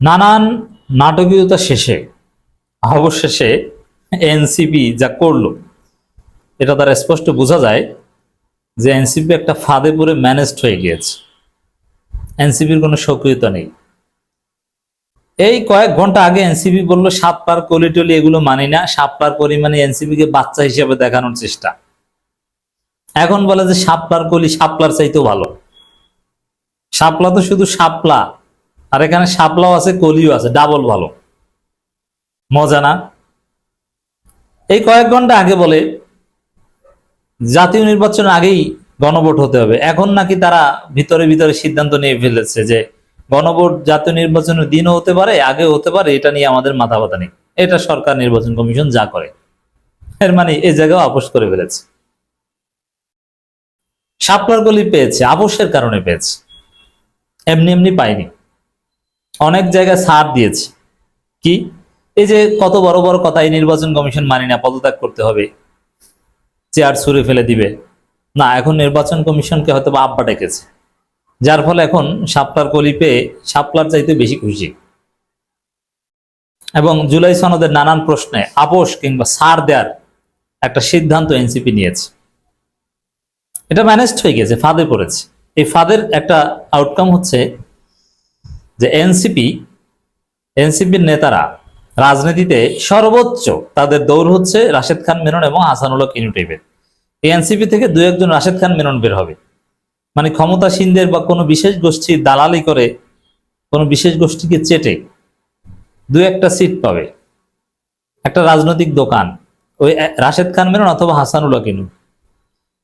নানান নাটকীয়তা শেষে, অবশেষে এনসিপি যা করল, এটা তার স্পষ্ট বোঝা যায় যে এনসিপি একটা ফাঁদে পড়ে ম্যানেজড হয়ে গিয়েছে। এনসিপির কোনো সক্রিয়তা নেই। এই কয়েক ঘণ্টা আগে এনসিপি বলল বলল সাপলার কলিটলি এগুলো মানি না সাপলার পরিমাণে এনসিপি কে বাচ্চা হিসেবে দেখানোর চেষ্টা। এখন বলে যে সাপলার কলি সাপলার চাইতেও ভালো। সাপলা তো শুধু শাপলা আর এখানে শাপলাও আছে, কলিও আছে ডাবল ভালো। মজা না? এই কয়েক ঘণ্টা আগে বলে, জাতীয় নির্বাচনের আগেই গণভোট হতে হবে। এখন নাকি তারা ভিতরে ভিতরে সিদ্ধান্ত নিয়ে ফেলেছে যে গণভোট জাতীয় নির্বাচনের দিনও হতে পারে, আগেও হতে পারে, এটা নিয়ে আমাদের মাথা ব্যথা নেই। এটা সরকার নির্বাচন কমিশন যা করে। এর মানে এই জায়গাও আপোষ করে ফেলেছে। শাপলার গলি পেয়েছে, আপোষের কারণে পেয়েছে। এমনি এমনি পাইনি অনেক জায়গায় সার দিয়েছে। কি? এই যে কত বড় বড় কথা এই নির্বাচন কমিশন মানি না, পদত্যাগ করতে হবে। চেয়ার ছুঁড়ে ফেলে দিবে। না, এখন নির্বাচন কমিশনকে হয়তো বা আব্বা ডেকেছে। যার ফলে এখন শাপলার কলি পেয়ে শাপলার চাইতে বেশি খুশি। এবং জুলাই সনদের নানান প্রশ্নে আপোষ কিংবা সার দেওয়ার একটা সিদ্ধান্ত এনসিপি নিয়েছে। এটা ম্যানেজড হয়ে গেছে ফাঁদে পড়েছে। এই ফাঁদের একটা আউটকাম হচ্ছে যে এনসিপি এনসিপির নেতারা রাজনীতিতে সর্বোচ্চ তাদের দৌড় হচ্ছে রাশেদ খান, মেনন এবং হাসানুল্লাহ কিনু এই এনসিপি থেকে দু একজন রাশেদ খান, মেনন বের হবে। মানে ক্ষমতাসীনদের বা কোনো বিশেষ গোষ্ঠীর দালালি করে, কোনো বিশেষ গোষ্ঠীকে চেটে দু একটা সিট পাবে। একটা রাজনৈতিক দোকান, ওই রাশেদ খান, মেনন অথবা হাসানুল্লাহ কিনু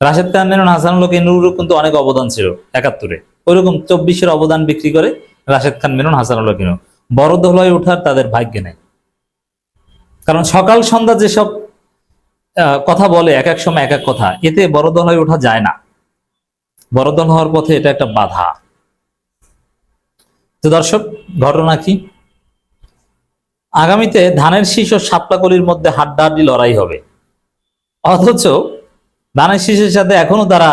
রাশেদ খান, মেনন হাসানুল্লাহ কিনুরও কিন্তু অনেক অবদান ছিল একাত্তরে। ওইরকম চব্বিশের অবদান বিক্রি করে রাশেদ খান মেনন হাসানুল্লাহ কিনু বড় দোলায় ওঠার তাদের ভাগ্যে নেই। কারণ সকাল সন্ধ্যা যেসব কথা বলে এক এক সময় এক এক কথা, এতে বড় দল হয়ে ওঠা যায় না। বড় দল হওয়ার পথে এটা একটা বাধা। তো দর্শক, ঘটনা কি? আগামীতে ধানের শীষ ও শাপলাকলির মধ্যে হাড্ডাহাড্ডি লড়াই হবে। অথচ ধানের শীষের সাথে এখনও তারা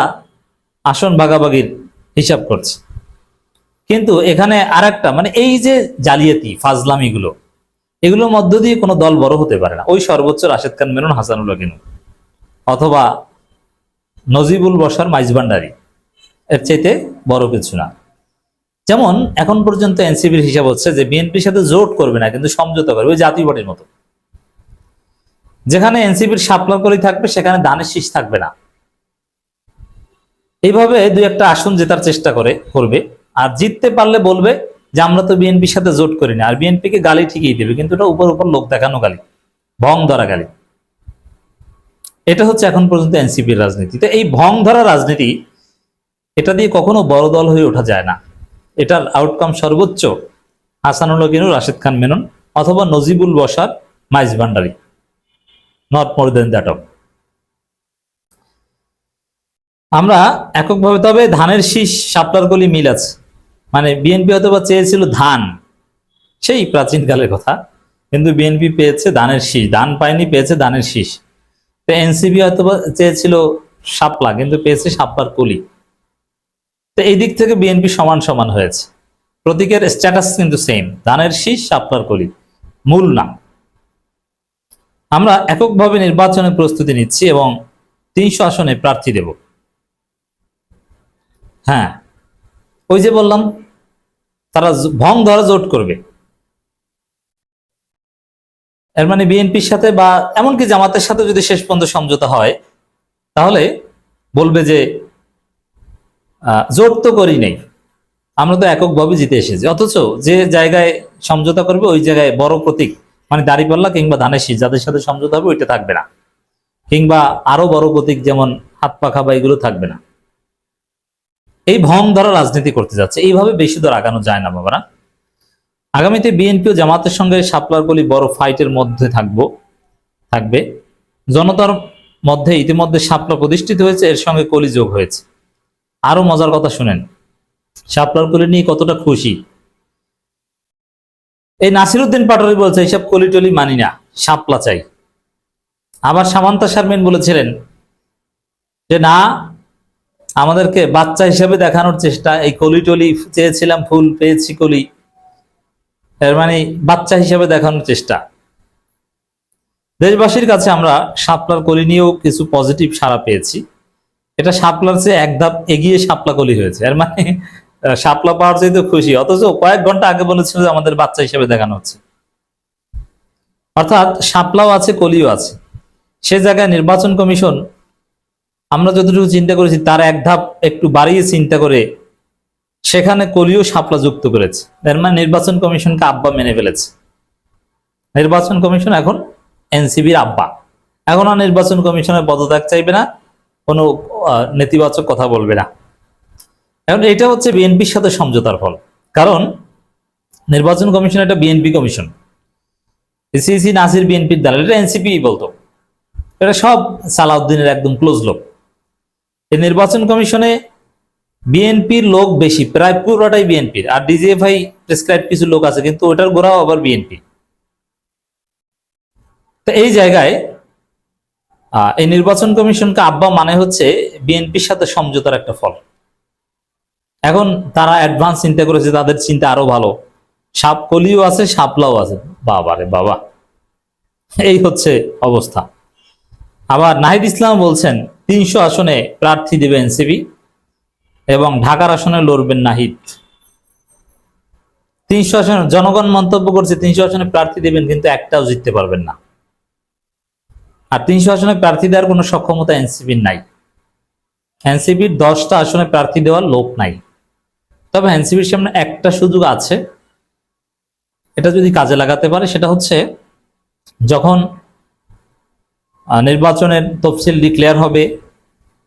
আসন ভাগাভাগির হিসাব করছে। কিন্তু এখানে আর মানে এই যে জালিয়াতি ফাজলামিগুলো এগুলোর মধ্য দিয়ে কোনো দল বড় হতে পারে না। ওই সর্বোচ্চ রাশেদ খান মেনন হাসানুল্লাহ কিনু? অথবা নজিবুল বসার মাইজবান্ডারি এর চাইতে বড় কিছু না। যেমন, এখন পর্যন্ত এনসিবির হিসাব হচ্ছে যে বিএনপির সাথে জোট করবে না, কিন্তু সমঝোতা করবে, ওই জাতীয় পার্টির মতো। যেখানে এনসিবির সাপলা করেই থাকবে, সেখানে ধানের শীষ থাকবে না। এইভাবে দুই একটা আসন জেতার চেষ্টা করে, করবে। আর জিততে পারলে বলবে যে আমরা তো বিএনপির সাথে জোট করি না আর বিএনপিকে গালি ঠিকই দেবে, কিন্তু এটা উপর উপর লোক দেখানো গালি, ভং ধরা গালি। এটা হচ্ছে এখন পর্যন্ত এনসিপির রাজনীতি। তো এই ভং ধরা রাজনীতি, এটা দিয়ে কখনো বড় দল হয়ে ওঠা যায় না। এটার আউটকাম সর্বোচ্চ হাসানুল গিনু রাশেদ খান মেনন অথবা Najibul Bashar Maizbhandari. Not more than that of আমরা এককভাবে, তবে ধানের শীষ, শাপলার গলি মিল আছে। মানে বিএনপি হয়তো বা চেয়েছিল ধান। সেই প্রাচীনকালের কথা। কিন্তু বিএনপি পেয়েছে ধানের শীষ। ধান পায়নি, পেয়েছে ধানের শীষ। তো এনসিপি হয়তো চেয়েছিল সাপলা কিন্তু পেয়েছে শাপলার কলি তো এই দিক থেকে বিএনপি সমান সমান হয়েছে। প্রতীকের স্ট্যাটাস কিন্তু সেম ধানের শীষ, শাপলার কলি মূল না আমরা এককভাবে নির্বাচনের প্রস্তুতি নিচ্ছি এবং তিনশো আসনে প্রার্থী দেব। হ্যাঁ ওই যে বললাম তারা ভং ধরা জোট করবে। এর মানে বিএনপির সাথে বা এমনকি জামাতের সাথে যদি শেষ পর্যন্ত সমঝোতা হয়, তাহলে বলবে যে জোট তো করি নেই। আমরা তো এককভাবে জিতে এসেছি। অথচ যে জায়গায় সমঝোতা করবে, ওই জায়গায় বড় প্রতীক মানে দাড়িপাল্লা কিংবা ধানের শীষ যাদের সাথে সমঝোতা হবে, ওইটা থাকবে না। কিংবা আরও বড় প্রতীক যেমন হাত পাখা বা এগুলো থাকবে না। এই ভং ধরা রাজনীতি করতে যাচ্ছে। এইভাবে বেশি দর আগানো যায় না, বাবারা। আগামীতে বিএনপি ও জামাতের সঙ্গে সাপলার গলি বড় ফাইটের মধ্যে থাকব, থাকবে। জনতার মধ্যে ইতিমধ্যে সাপলা প্রতিষ্ঠিত হয়েছে, এর সঙ্গে কলি যোগ হয়েছে। আরও মজার কথা শুনেন। সাপলার কলি নিয়ে কতটা খুশি। এই নাসিরুদ্দিন পাটোয়ারি বলছে এইসব কলি টলি মানি না, শাপলা চাই। আবার সামান্তা শারমিন বলেছিলেন যে, না আমাদেরকে বাচ্চা হিসেবে দেখানোর চেষ্টা। এই কলি টলি চেয়েছিলাম, ফুল পেয়েছি কলি। এর মানে বাচ্চা হিসেবে দেখানোর চেষ্টা। দেশবাসীর কাছে আমরা শাপলার কলি নিয়েও কিছু পজিটিভ সাড়া পেয়েছি। এটা শাপলার চেয়ে এক ধাপ এগিয়ে শাপলা কলি হয়েছে। এর মানে শাপলা পাওয়ার চাইতে খুশি। অথচ কয়েক ঘণ্টা আগে বলেছিল যে আমাদের বাচ্চা হিসেবে দেখানো হচ্ছে। অর্থাৎ শাপলাও আছে, কলিও আছে। সে জায়গায় নির্বাচন কমিশন আমরা যতটুকু চিন্তা করেছি, তার এক ধাপ একটু বাড়িয়ে চিন্তা করে সেখানে কলিও শাপলা যুক্ত করেছে। এর মানে নির্বাচন কমিশনকে আব্বা মেনে ফেলেছে। নির্বাচন কমিশন এখন এনসিবির আব্বা। এখন আর নির্বাচন কমিশনের পদত্যাগ চাইবে না, কোনো নেতিবাচক কথা বলবে না। এখন এটা হচ্ছে বিএনপির সাথে সমঝোতার ফল। কারণ নির্বাচন কমিশন একটা বিএনপি কমিশন। সিসি নাসির বিএনপির দ্বারা এটা এনসিপি বলতো। এটা সব সালাউদ্দিনের একদম ক্লোজ লোক। এই নির্বাচন কমিশনে বিএনপির লোক বেশি, প্রায় পুরোটাই বিএনপির। আর ডিজিএফআই প্রেসক্রাইব কিছু লোক আছে, কিন্তু ওটার গোড়াও আবার বিএনপি। তো এই জায়গায় এই নির্বাচন কমিশনকে আব্বা মানে হচ্ছে বিএনপির সাথে সমঝোতার একটা ফল। এখন তারা অ্যাডভান্স চিন্তা করেছে তাদের চিন্তা আরও ভালো। সাপ কলিও আছে, সাপলাও আছে। বাবা রে বাবা। এই হচ্ছে অবস্থা। আবার নাহিদ ইসলাম বলছেন তিনশো আসনে প্রার্থী দেবে এনসিবি এবং ঢাকার আসনে লড়বেন নাহিদ। তিনশো আসনে জনগণ মন্তব্য করছে, তিনশো আসনে প্রার্থী দেবেন কিন্তু একটাও জিততে পারবেন না। আর তিনশো আসনে প্রার্থী দেওয়ার কোনো সক্ষমতা এনসিপির নাই। এনসিপির দশটা আসনে প্রার্থী দেওয়ার লোক নাই। তবে এনসিপির সামনে একটা সুযোগ আছে। এটা যদি কাজে লাগাতে পারে, সেটা হচ্ছে যখন নির্বাচনের তফসিল ডিক্লেয়ার হবে,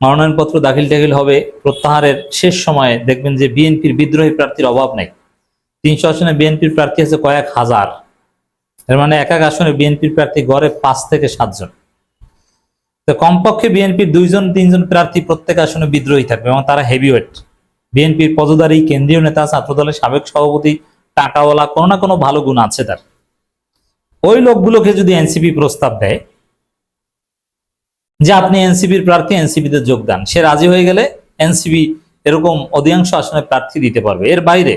মনোনয়নপত্র দাখিল টাখিল হবে, প্রত্যাহারের শেষ সময়ে দেখবেন যে বিএনপির বিদ্রোহী প্রার্থীর অভাব নেই। তিনশো আসনে বিএনপির প্রার্থী আছে কয়েক হাজার। এর মানে এক এক আসনে বিএনপির প্রার্থী গড়ে পাঁচ থেকে সাতজন। তো কমপক্ষে বিএনপির দুইজন, তিনজন প্রার্থী প্রত্যেক আসনে বিদ্রোহী থাকবে এবং তারা হেভিওয়েট বিএনপির পদধারী কেন্দ্রীয় নেতা ছাত্রদলের সাবেক সভাপতি, টাকাওয়ালা, কোনো না কোনো ভালো গুণ আছে তার। ওই লোকগুলোকে যদি এনসিপি প্রস্তাব দেয় যে আপনি এনসিপির প্রার্থী এনসিপিতে যোগদান। সে রাজি হয়ে গেলে এনসিপি এরকম অধিকাংশ আসনে প্রার্থী দিতে পারবে। এর বাইরে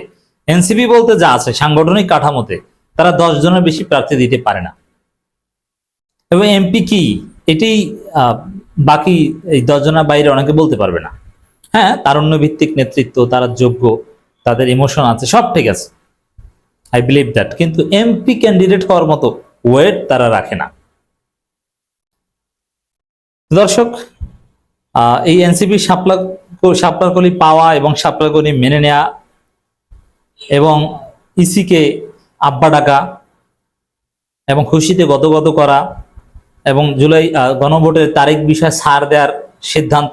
এনসিপি বলতে যা আছে সাংগঠনিক কাঠামোতে তারা দশ জনের বেশি প্রার্থী দিতে পারে না। এবং এমপি কি? আহ, বাকি এই দশ জনের বাইরে অনেকে বলতে পারবে না। হ্যাঁ তারুণ্য ভিত্তিক নেতৃত্ব তারা যোগ্য তাদের ইমোশন আছে সব ঠিক আছে। আই বিলিভ দ্যাট কিন্তু এমপি ক্যান্ডিডেট হওয়ার মতো ওয়েট তারা রাখে না। দর্শক এই এনসিপি সাপলা সাপলাকলি পাওয়া এবং সাপলাকলি মেনে নেয়া এবং ইসিকে আব্বা ডাকা এবং খুশিতে গদগদ করা এবং জুলাই গণভোটের তারিখ বিষয়ে ছাড় দেওয়ার সিদ্ধান্ত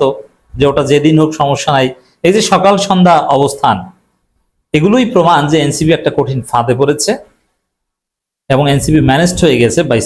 যে ওটা যেদিন হোক সমস্যা নাই। এই যে সকাল সন্ধ্যা অবস্থান, এগুলোই প্রমাণ যে এনসিবি একটা কঠিন ফাঁদে পড়েছে এবং এনসিবি ম্যানেজড হয়ে গেছে বাই